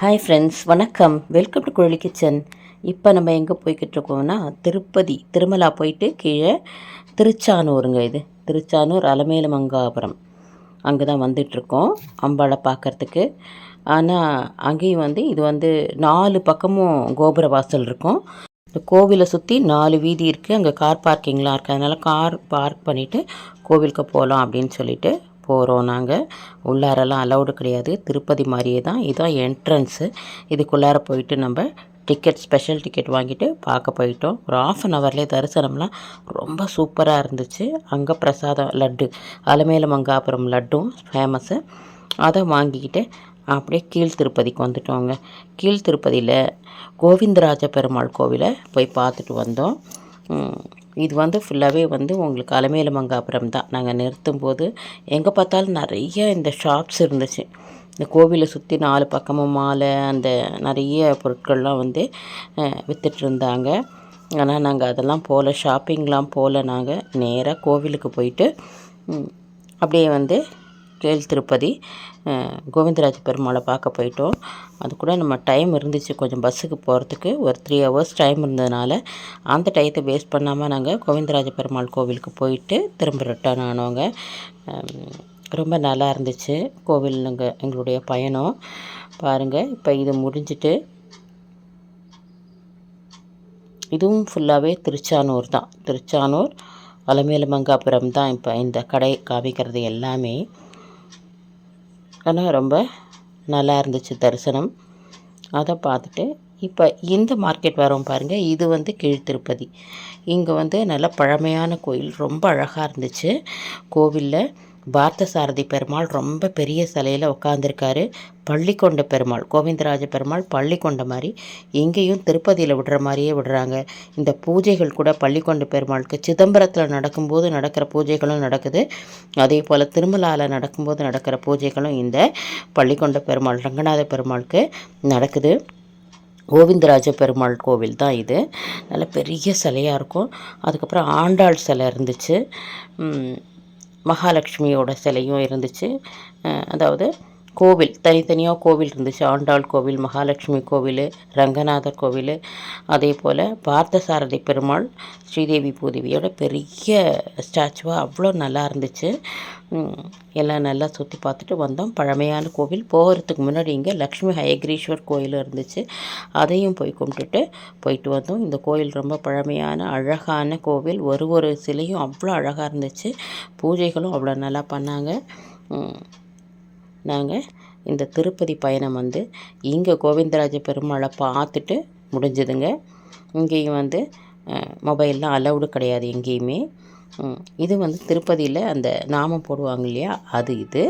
Hi friends வணக்கம். Welcome to Kuzhali kitchen இப்போ நம்ம எங்கே போய்கிட்டு இருக்கோம்னா திருப்பதி திருமலா போயிட்டு கீழே திருச்சானூருங்க இது. திருச்சானூர் அலமேலுமங்காபுரம். அங்கே தான் வந்துட்டுருக்கோம் அம்பாளை பார்க்குறதுக்கு ஆனால் அங்கேயும் வந்து இது வந்து நாலு பக்கமும் கோபுர வாசல் இருக்கும். இந்த கோவிலை சுற்றி நாலு வீதி இருக்குது அங்கே கார் பார்க்கிங்லாம் இருக்குது அதனால் கார் பார்க் பண்ணிவிட்டு கோவிலுக்கு போகலாம் அப்படின்னு சொல்லிட்டு போகிறோம் நாங்கள் உள்ளாரெல்லாம் அலௌடு கிடையாது. திருப்பதி மாதிரியே தான். இதுதான் என்ட்ரன்ஸு இதுக்குள்ளார போயிட்டு நம்ம டிக்கெட் ஸ்பெஷல் டிக்கெட் வாங்கிட்டு பார்க்க போயிட்டோம். ஒரு ஆஃப் அன் ஹவர்லேயே தரிசனம்லாம் ரொம்ப சூப்பராக இருந்துச்சு. அங்கே பிரசாதம் லட்டு அலமேல மங்காபுரம் லட்டும் ஃபேமஸ்ஸு அதை வாங்கிக்கிட்டு அப்படியே கீழ் திருப்பதிக்கு வந்துட்டோங்க. கீழ் திருப்பதியில் கோவிந்தராஜ பெருமாள் கோவிலை போய் பார்த்துட்டு வந்தோம். இது வந்து ஃபுல்லாகவே வந்து உங்களுக்கு அலமேலு மங்காபுரம் தான். நாங்கள் நிறுத்தும் போது எங்கே பார்த்தாலும் நிறைய இந்த ஷாப்ஸ் இருந்துச்சு. இந்த கோவிலை சுற்றி நாலு பக்கமும் மாலை அந்த நிறைய பொருட்கள்லாம் வந்து விற்றுட்ருந்தாங்க ஆனால் நாங்கள் அதெல்லாம் போகல ஷாப்பிங்லாம் போகல நாங்கள் நேராக கோவிலுக்கு போயிட்டு அப்படியே வந்து கீழ் திருப்பதி கோவிந்தராஜ் பெருமாளை பார்க்க போயிட்டோம். அது கூட நம்ம டைம் இருந்துச்சு கொஞ்சம் பஸ்ஸுக்கு போகிறதுக்கு ஒரு த்ரீ ஹவர்ஸ் டைம் இருந்ததுனால அந்த டயத்தை வேஸ்ட் பண்ணாமல் நாங்கள் கோவிந்தராஜ பெருமாள் கோவிலுக்கு போயிட்டு திரும்ப ரிட்டர்ன் ஆனோங்க ரொம்ப நல்லா இருந்துச்சு. கோவிலுங்க எங்களுடைய பயணம். பாருங்கள் இப்போ இது முடிஞ்சிட்டு இதுவும் ஃபுல்லாகவே திருச்சானூர் தான். திருச்சானூர் அலமேலுமங்காபுரம் தான் இப்போ இந்த கடை காமிக்கிறது எல்லாமே. ஆனால் ரொம்ப நல்லா இருந்துச்சு தரிசனம். அதை பார்த்துட்டு இப்போ இந்த மார்க்கெட் வரோம் பாருங்கள் இது வந்து கீழ்த்திருப்பதி இங்கே வந்து நல்ல பழமையான கோயில். ரொம்ப அழகாக இருந்துச்சு. கோவிலில் பார்த்தசாரதி பெருமாள் ரொம்ப பெரிய சிலையில் உட்காந்துருக்காரு பள்ளிக்கொண்ட பெருமாள் கோவிந்தராஜ பெருமாள் பள்ளிக்கொண்ட மாதிரி இங்கேயும் திருப்பதியில் விடுற மாதிரியே விடுறாங்க. இந்த பூஜைகள் கூட பள்ளிக்கொண்ட பெருமாளுக்கு சிதம்பரத்தில் நடக்கும்போது நடக்கிற பூஜைகளும் நடக்குது. அதே போல் திருமலாவில் நடக்கும்போது நடக்கிற பூஜைகளும் இந்த பள்ளிக்கொண்ட பெருமாள் ரங்கநாத பெருமாளுக்கு நடக்குது. கோவிந்தராஜ பெருமாள் கோவில் தான் இது. நல்ல பெரிய சிலையாக இருக்கும். அதுக்கப்புறம் ஆண்டாள் சிலை இருந்துச்சு. மகாலட்சுமியோட சிலையும் இருந்துச்சு. அதாவது கோவில் தனித்தனியாக கோவில் இருந்துச்சு. ஆண்டாள் கோவில் மகாலட்சுமி கோவில் ரங்கநாதர் கோவில். அதே போல் பார்த்தசாரதி பெருமாள் ஸ்ரீதேவி பூதேவியோட பெரிய ஸ்டாச்சுவாக அவ்வளோ நல்லா இருந்துச்சு. எல்லாம் நல்லா சுற்றி பார்த்துட்டு வந்தோம். பழமையான கோவில். போகிறதுக்கு முன்னாடி இங்கே லக்ஷ்மி ஹயக்ரீஸ்வர் கோயில் இருந்துச்சு. அதையும் போய் கும்பிட்டுட்டு போயிட்டு வந்தோம். இந்த கோயில் ரொம்ப பழமையான அழகான கோவில். ஒரு ஒரு சிலையும் அவ்வளோ அழகாக இருந்துச்சு. பூஜைகளும் அவ்வளோ நல்லா பண்ணாங்க. நாங்கள் இந்த திருப்பதி பயணம் வந்து இங்கே கோவிந்தராஜ பெருமாளை பார்த்துட்டு முடிஞ்சதுங்க. இங்கேயும் வந்து மொபைல்லாம் அலௌடு கிடையாது எங்கேயுமே. இது வந்து திருப்பதியில் அந்த நாமம் போடுவாங்க இல்லையா? அது இது.